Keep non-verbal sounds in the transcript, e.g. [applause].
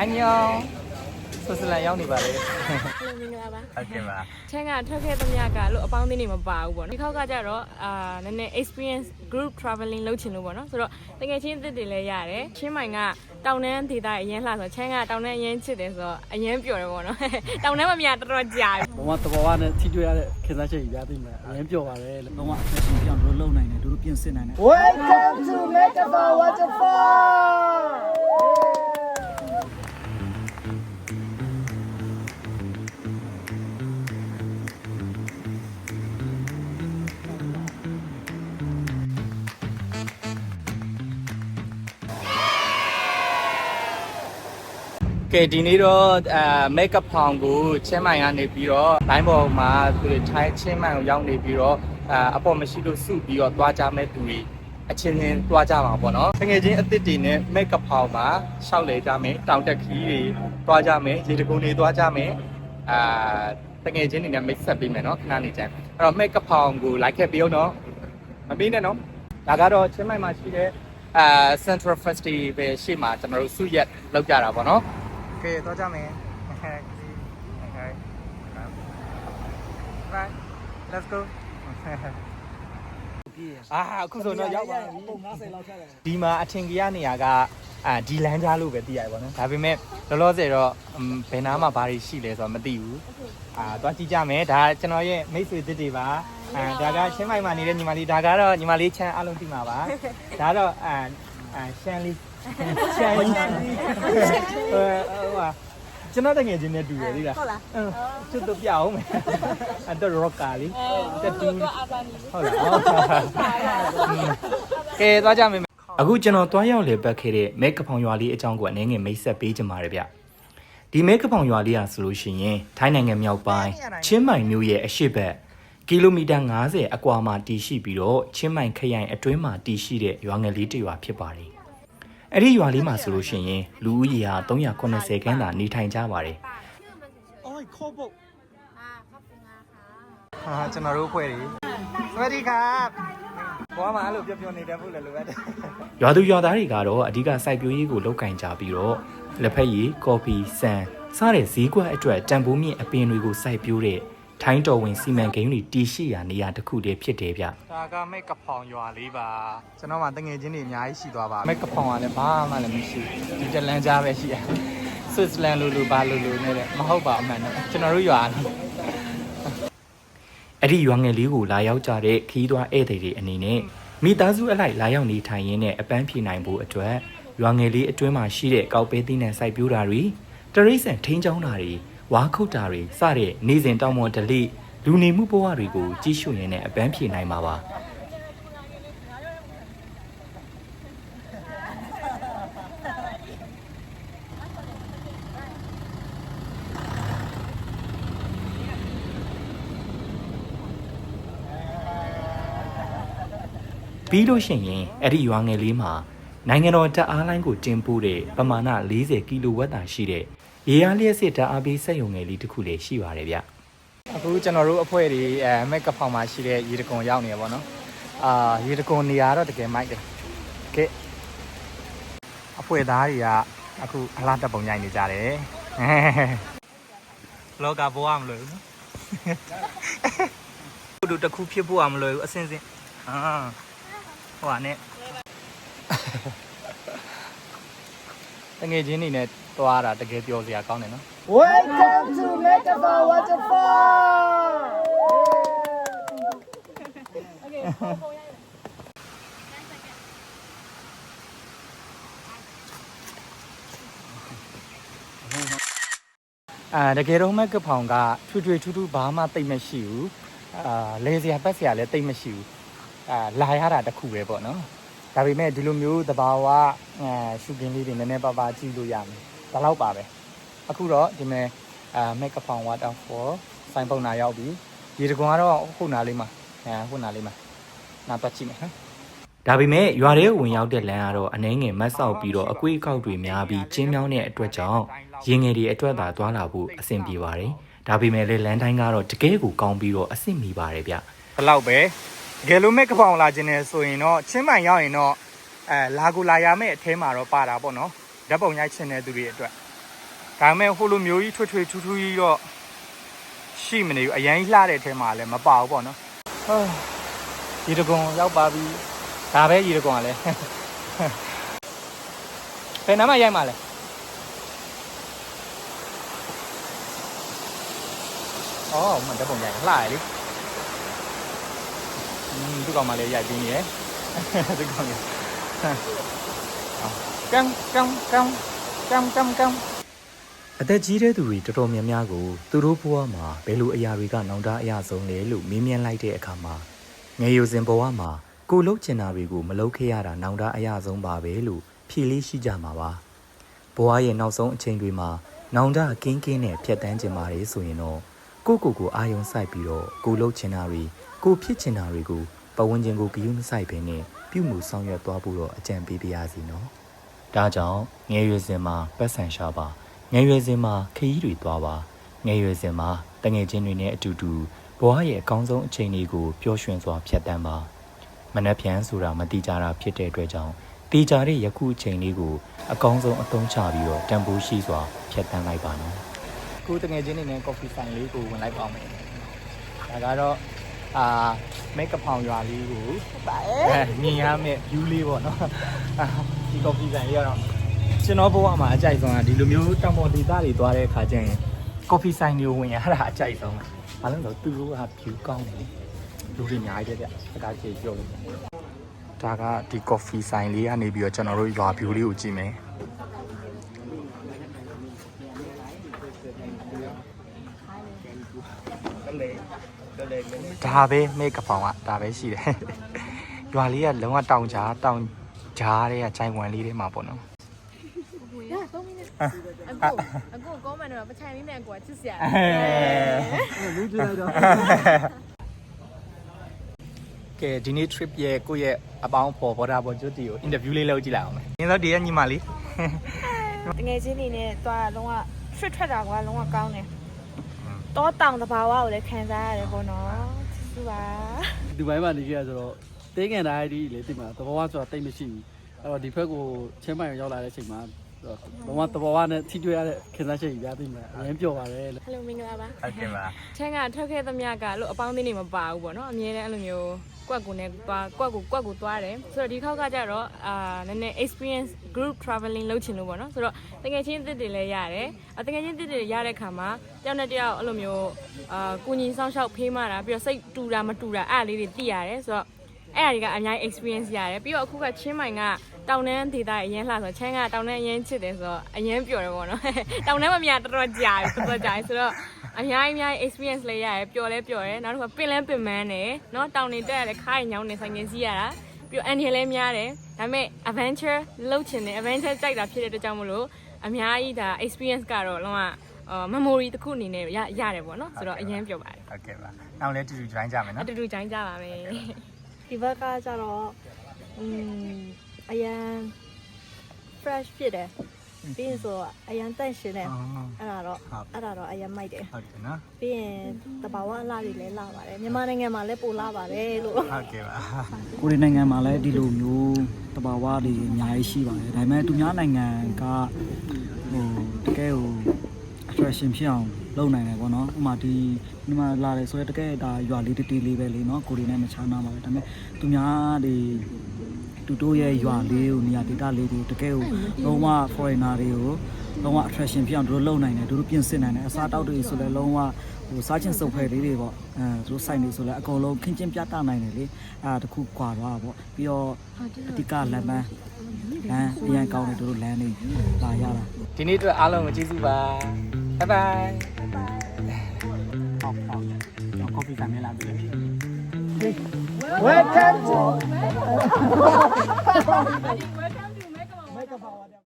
အန်ယောဆွစ်ဇာလန်ရောက်နေပါလေဟယ်လိုမင်္ဂလာပါဟုတ်ကဲ့ပါချမ်းကထွက်ခဲ့သမျှကလို့အပေါင်းအသင်းတွေမပါဘူးပေါ့နော်ဒီခေါက်ကကြတော့အာနည်းနည်း experience group traveling လုပ်ချင်လို့ပေါ့နော်ဆိုတော့တကယ်ချင်းအသစ်တွေလည်းရတယ်ချင်းမိုင်ကတောင်တန်းဒေသအရင်လှဆိုချမ်းကတောင်တန်းအရင်ချစ်တယ်ဆိုတော့အရင်ပျော်တယ်ပေါ့နော်တောင်တန်းမမြတော်တော်ကြာပြီဘဝတဘောဝနဲ့ထိတွေ့ရတဲ့ခေတ်စားချက်ကြီးရသိမယ်အရင်ပြောပါတယ်လုံးဝ fashion ပြောင်းတို့လုံနိုင်တယ်တို့ပြင်ဆင်နိုင်တယ် Welcome to Metaphor Waterfall! ကဲဒီနေ့တော့အဲမိတ်ကပ်ဖောင်ကိုချင်းမိုင်ကနေပြီးတော့ဘိုင်းပေါ်မှာသူတွေထိုင်းချင်းမိုင်ကိုရောက်နေပြီးတော့အဲအပေါ်မရှိလို့စုပြီးတော့သွားကြမဲ့သူတွေအချင်းချင်းသွားကြမှာပေါ့နော်တကယ်ချင်းအစ်စ်တွေနဲ့မိတ်ကပ်ဖောင်မှာရှောက်လေကြမယ်တောင်တက်ခီးတွေသွားကြမယ်ရေတကုန်းတွေသွားကြမယ်အာတကယ်ချင်းတွေနဲ့မိတ်ဆက်ပေးမယ်နော်ခဏနေကြအဲ့တော့မိတ်ကပ်ဖောင်ကိုလိုက်ခဲ့ပြီးတော့မပေးနဲ့နော်ဒါကတော့ချင်းမိုင်မှာရှိတဲ့အာ Central Festival ရှေ့မှာကျွန်တော်တို့စုရက်လောက်ကြတာပေါ့နော် ကဲတော့ကြမယ်ဟဲ့ဒီဟဲ့ Right let's go အာအခုဆိုတော့ရောက်ပါပြီပုံ90လောက်ထက်တယ်ဒီမှာအထင်ကြီးရနေရကအာဒီလမ်းကြားလို့ပဲသိရတယ်ဗောနော်ဒါပေမဲ့လောလောဆယ်တော့ဘယ်နားမှာဘာတွေရှိလဲဆိုတော့မသိဘူးအာသွားကြည့်ကြမယ်ဒါကျွန်တော်ရဲ့မိတ်ဆွေသစ်တွေပါအာဒါကချင်းမိုင်မှာနေတဲ့ညီမလေးဒါကတော့ညီမလေးချမ်းအားလုံးသိမှာပါဒါတော့အာအာရှန်လေး ရှမ်းလေးဟိုဟိုဟာကျွန်တော်တကယ်ချင်းနဲ့တူတယ်လေလားဟုတ်လားချွတ်တော့ပြအောင်မယ်အဲ့တော့ rocker လေးတက်တူဟုတ်လားကဲသွားကြမယ်အခုကျွန်တော်တွားရောက်လေပတ်ခဲ့တဲ့မဲကဖောင်ရွာလေးအကြောင်းကိုအနေငယ်မိတ်ဆက်ပေးကြပါရဗျဒီမဲကဖောင်ရွာလေးဟာဆိုလို့ရှိရင်ထိုင်းနိုင်ငံမြောက်ပိုင်းချင်းမိုင်မြို့ရဲ့အရှိတ်ဘက်ကီလိုမီတာ90အကွာမှာတည်ရှိပြီးတော့ချင်းမိုင်ခရိုင်အတွင်းမှာတည်ရှိတဲ့ရွာငယ်လေးတစ်ရွာဖြစ်ပါတယ် အဲ့ဒီရွာလေးမှာဆိုလို့ရှိရင်လူဦးရေဟာ380ခန်းသာနေထိုင်ကြပါတယ် အိုးခေါ်ပုတ် ဟာကျွန်တော်တို့ဖွဲ့တွေစวัสดีครับဘွားမှာအဲ့လိုပြောပြောနေတယ်ဖို့လည်းလိုအပ်တယ်ရွာသူရွာသားတွေကတော့အဓိကစိုက်ပျိုးရေးကိုလုပ်ကင်ကြပြီးတော့လက်ဖက်ရည်ကော်ဖီဆန်စတဲ့ဈေးကွက်အတွက်တန်ဖိုးမြင့်အပင်တွေကိုစိုက်ပျိုးတဲ့ ထိုင်းတော်ဝင်စီမံကိန်းတွေတည်ရှိရာနေရာတစ်ခုတည်းဖြစ်တယ်ဗျဒါကမိတ်ကဖောင်ရွာလေးပါကျွန်တော်မှတငယ်ချင်းတွေအများကြီးရှိသွားပါမိတ်ကဖောင်ကလည်းဘာမှလည်းမရှိဘူးဒီတလန်ကြားပဲရှိရဆွစ်ဇာလန်လိုလိုဘာလိုလိုနဲ့လည်းမဟုတ်ပါအမှန်တော့ကျွန်တော်တို့ရွာနော်အဲ့ဒီရွာငယ်လေးကိုလာရောက်ကြတဲ့ခီးသွွားဧည့်သည်တွေအနေနဲ့မိသားစုအလိုက်လာရောက်နေထိုင်ရင်းနဲ့အပန်းဖြေနိုင်ဖို့အတွက်ရွာငယ်လေးအတွင်းမှာရှိတဲ့ကောက်ပဲသီးနှံစိုက်ပျိုးတာတွေတရိษံထိန်းချောင်းတာတွေ ဝါခုတ်တာတွေစတဲ့နေစဉ်တောင်ပေါ်ဒလိလူနေမှုဘဝတွေကိုကြီးစုရင်းနဲ့အပန်းဖြေနိုင်မှာပါပြီးလို့ရှိရင်အဲ့ဒီရွာငယ်လေးမှာနိုင်ငံတော်တပ်အားလိုင်းကိုတင်ပို့တဲ့ပမာဏ40ကီလိုဝက်တာရှိတဲ့ ရေအားလျှက်စစ်ဓာတ်အားပေးစက်ရုံငယ်လေးတစ်ခုလည်းရှိပါတယ်ဗျအခုကျွန်တော်တို့အဖွဲ့တွေအဲမက်ကဖောင်မှာရှိတဲ့ရေတကွန်ရောက်နေရပါတော့အာရေတကွန်နေရာတော့တကယ်မိုက်တယ်ကဲအဖွဲ့သားတွေကအခုအလားတက်ပုံရိုက်နေကြတယ်လောကဘဝမလို့ဘူးတို့တစ်ခုဖြစ်ဖို့မလို့ဘူးအစင်စင်အာဟိုဟာနဲ့တငယ်ချင်းနေနဲ့ တွားတာတကယ်ပြောစရာကောင်းတယ်နော် Welcome to Metaphor Waterfall! အာတကယ်တော့မက်ကဖောင်ကထွေထွေထူးထူးဘာမှတိတ်မရှိဘူးအာလေစရာပတ်စရာလည်းတိတ်မရှိဘူးအာလာရတာတခုပဲပေါ့နော်ဒါပေမဲ့ဒီလိုမျိုးတဘာဝအာရှုကင်းလေးတွေနည်းနည်းပါးပါးကြည့်လို့ရမယ် ဒါတော့ပါပဲအခုတော့ဒီမဲ့အာမက်ကဖောင် waterfall စိုင်းပုံနာရောက်ပြီရေတကွန်ကတော့ခုနာလေးမှာအဲခုနာလေးမှာနာတော့ကြည့်မယ်ဟမ်ဒါပေမဲ့ရွာထဲဝင်ရောက်တဲ့လမ်းကတော့အနှဲငယ်မတ်ဆောက်ပြီးတော့အကွေးအကောက်တွေများပြီးကျင်းမြောင်းတဲ့အတွက်ကြောင့်ရင်ငယ်တွေအတွက်သာသွားလာဖို့အဆင်ပြေပါတယ်။ဒါပေမဲ့လေလမ်းတိုင်းကတော့တကယ်ကိုကောင်းပြီးတော့အဆင်မီပါတယ်ဗျ။ဘလောက်ပဲတကယ်လို့မဲ့ကပောင်လာခြင်းနဲ့ဆိုရင်တော့ချင်းမိုင်ရောက်ရင်တော့အဲလာကူလာရမယ့်အထဲမှာတော့ပါတာပေါ့နော်။ ဓာတ်ပုံရိုက်ချင်တဲ့သူတွေအတွက်ဒါပေမဲ့ဟိုလိုမျိုးကြီးထွေထွေထူးထူးကြီးတော့ရှိမနေဘူးအရင်လှတဲ့အထဲမှာလည်းမပါဘူးပေါ့နော်ဟောရေတကွန်ရောက်ပါပြီဒါပဲရေတကွန်ကလည်းဘယ်နားမှရိုက်မှာလဲအော်မတက်ပုံရိုက်လှရလေอืมသူကောင်မလေးရိုက်ပြီးနေရယ်သူကောင်ရ ကမ်ကမ်ကမ်ကမ်ကမ်ကမ်အသက်ကြီးတဲ့သူတွေတော်တော်များများကိုသူတို့ဘဝမှာဘယ်လိုအရာတွေကနောင်တအရဆုံးလဲလို့မေးမြန်းလိုက်တဲ့အခါမှာငယ်ယူစဉ်ဘဝမှာကိုလှုပ်ချင်တာတွေကိုမလုပ်ခဲ့ရတာနောင်တအရဆုံးပါပဲလို့ဖြေလေးရှိကြမှာပါဘဝရဲ့နောက်ဆုံးအချိန်တွေမှာနောင်တကင်းကင်းနဲ့ဖြတ်တန်းကျင်ပါတယ်ဆိုရင်တော့ကိုယ့်ကိုယ်ကိုအာယုံစိုက်ပြီးတော့ကိုလှုပ်ချင်တာတွေကိုဖြစ်ချင်တာတွေကိုပဝန်းကျင်ကိုဂရုမစိုက်ဘဲနဲ့ပြုမှုဆောင်ရွက်သွားဖို့တော့အကြံပေးပါရစီနော် ဒါကြောင့်ငယ်ရွယ်စဉ်မှာပတ်စံရှာပါငယ်ရွယ်စဉ်မှာခရီးတွေသွားပါငယ်ရွယ်စဉ်မှာတငယ်ချင်းတွေနဲ့အတူတူဘဝရဲ့အကောင်းဆုံးအချိန်လေးကိုပျော်ရွှင်စွာဖြတ်တန်းပါမနှက်ဖြန်ဆိုတာမတိကြတာဖြစ်တဲ့အတွက်ကြောင့်တေချာတဲ့ယခုအချိန်လေးကိုအကောင်းဆုံးအသုံးချပြီးတော့တန်ဖိုးရှိစွာဖြတ်တန်းလိုက်ပါနော်ကိုတငယ်ချင်းတွေနဲ့ coffee ဆိုင်လေးကိုဝင်လိုက်ပါမယ်ဒါကတော့ အာမိတ်ကဖောင်ရွာလေးကိုအဲမြင်ရမယ့် view လေးပေါ့နော်အာဒီ coffee ဆိုင်လေးကတော့ကျွန်တော်ဘဝမှာအကြိုက်ဆုံးကဒီလိုမျိုးတောင်ပေါ်ဒေသတွေသွားတဲ့အခါကျရင် coffee ဆိုင်တွေကိုဝင်ရတာအကြိုက်ဆုံးပဲဘာလို့လဲဆိုတော့သူတို့က view ကောင်းတယ်လေလူတွေအများကြီးတဲ့ဗျစကားကြီးပြောလို့ဒါကဒီ coffee ဆိုင်လေးကနေပြီးတော့ကျွန်တော်တို့ရွာ view လေးကိုကြည့်မယ် ဒါပဲမိတ်ကပောင်ကဒါပဲရှိတယ်ရွာလေးကလုံးဝတောင်ကြားတောင်ကြားတဲ့ကဂျိုင်ဝန်လေးထဲမှာပေါ့နော်ရ3မိနစ်အကိုအကိုကောမန်တော့ပချိုင်လေးနဲ့အကိုကချစ်စရာလူကြည့်လိုက်တော့ကဲဒီနေ့ trip ရဲ့ကိုယ့်ရဲ့အပေါင်းပေါ်ပေါ်တာပေါ်ကျွတ်တီကို interview လေးလုပ်ကြည့်လိုက်အောင်မယ်။ရင်းသောဒီရဲ့ညီမလေးတကယ်ချင်းနေနဲ့သွားလုံးဝ trip ထွက်တာကလုံးဝကောင်းတယ် တောတောင်တဘာဝကိုလည်းခံစားရတယ်ပေါ့နော်ချစ်စုပါဒီဘိုင်းမှာနေကြရဆိုတော့တေးကန်တိုင်းဒီလေတိမှာသဘောဝဆိုတာတိတ်မရှိဘူးအဲ့တော့ဒီဘက်ကိုချင်းမိုင်ရောက်လာတဲ့အချိန်မှာဘဝသဘောဝနဲ့ထိတွေ့ရတဲ့ခင်စားချက်ကြီးပြသိမှာအရင်ပြောပါတယ်လို့ဟယ်လိုမင်္ဂလာပါဟုတ်ကဲ့ပါချမ်းကထွက်ခဲ့သမျှကလို့အပေါင်းအသင်းတွေမပါဘူးပေါ့နော်အမြဲတမ်းအဲ့လိုမျိုး ကွက်ကူနဲ့သွားကွက်ကူကွက်ကူသွားတယ်ဆိုတော့ဒီခေါက်ကကြတော့အာနည်းနည်း experience group traveling လုပ်ချင်လို့ပေါ့နော်ဆိုတော့တကယ်ချင်းတစ်တွေလည်းရတယ်အတကယ်ချင်းတစ်တွေရတဲ့ခါမှာတယောက်နဲ့တယောက်အဲ့လိုမျိုးအာကိုညီဆောင်ရှောက်ဖေးမတာပြီးတော့စိတ်တူတာမတူတာအဲ့အလေးတွေသိရတယ်ဆိုတော့အဲ့အရာတွေကအများကြီး experience ရတယ်ပြီးတော့အခုကချင်းမိုင်ကတောင်တန်းဒေသအရင်လှဆိုချမ်းကတောင်တန်းအရင်ချစ်တယ်ဆိုတော့အရင်ပျော်တယ်ပေါ့နော်တောင်တန်းမမြတော်တော်ကြာပြီတော်တော်ကြာပြီဆိုတော့ အများကြီးအများကြီး experience လေးရတယ်ပျော်လဲပျော်တယ်နောက်တစ်ခါပင်လဲပင်မန်းတယ်เนาะတောင်နေတက်ရလဲခါးရင်ညောင်းနေဆိုင်ငယ်စီးရတာပြီးတော့ annual လဲများတယ်ဒါပေမဲ့ adventure လုပ်ချင်တယ် adventure ကြိုက်တာဖြစ်တဲ့အတွက်ကြောင့်မလို့အများကြီးဒါ experience ကတော့လုံးဝအာ memory တစ်ခုအနေနဲ့ရရတယ်ပေါ့နော်ဆိုတော့အရင်ပျော်ပါတယ် ဟုတ်ကဲ့ပါနောက်လဲတူတူ join ကြမယ် အ နော် တူတူဂျိုင်းကြပါမယ် ဒီဘက်ကကျတော့อืมအရန် fresh ဖြစ်တယ် ပြီးရင်ဆိုတော့အရန်တန့်ရှင်းတယ်အော်အဲ့ဒါတော့ဟုတ်အဲ့ဒါတော့အရန်မိုက်တယ်ဟုတ်တယ်နော်ပြီးရင်တဘာဝအလားတွေလည်းလာပါတယ်မြန်မာနိုင်ငံမှာလည်းပိုလာပါတယ်လို့ဟုတ်ကဲ့ပါကိုရီနိုင်ငံမှာလည်းဒီလိုမျိုးတဘာဝတွေအများကြီးရှိပါတယ်ဒါပေမဲ့သူများနိုင်ငံကဟိုတကယ်ဟို attraction ဖြစ်အောင်လုပ်နိုင်တယ်ပေါ့နော်ဥပမာဒီဒီမှာလာတယ်ဆိုရင်တကယ်ဒါရွာလေးတတီးလေးပဲလေနော်ကိုရီနဲ့မချာနာပါဘူးဒါပေမဲ့သူများတွေ သူတို့ရဲ့ရွာလေးကိုနေရာဒေသလေးတွေတကယ်ကိုလုံးဝ foreigner တွေကိုလုံးဝ attraction ဖြစ်အောင်သူတို့လုပ်နိုင်တယ်သူတို့ပြင်ဆင်နိုင်တယ်အစားတောက်တွေဆိုလည်းလုံးဝဟိုစားချင်းစုပ်ဖဲလေးတွေပေါ့အဲသူတို့စိုက်နေဆိုလည်းအကုန်လုံးခင်းချင်းပြတာနိုင်တယ်လေအဲဒါတခုကွာတော့ပေါ့ပြီးတော့အဓိကလက်မန်းလမ်းအရင်ကောင်းတယ်သူတို့လမ်းနေလာရတာဒီနေ့အတွက်အားလုံးကိုကျေးဇူးပါ bye bye ဟောဟောကျွန်တော် coffee ဆိုင်နဲ့လာပြီ Welcome to [laughs]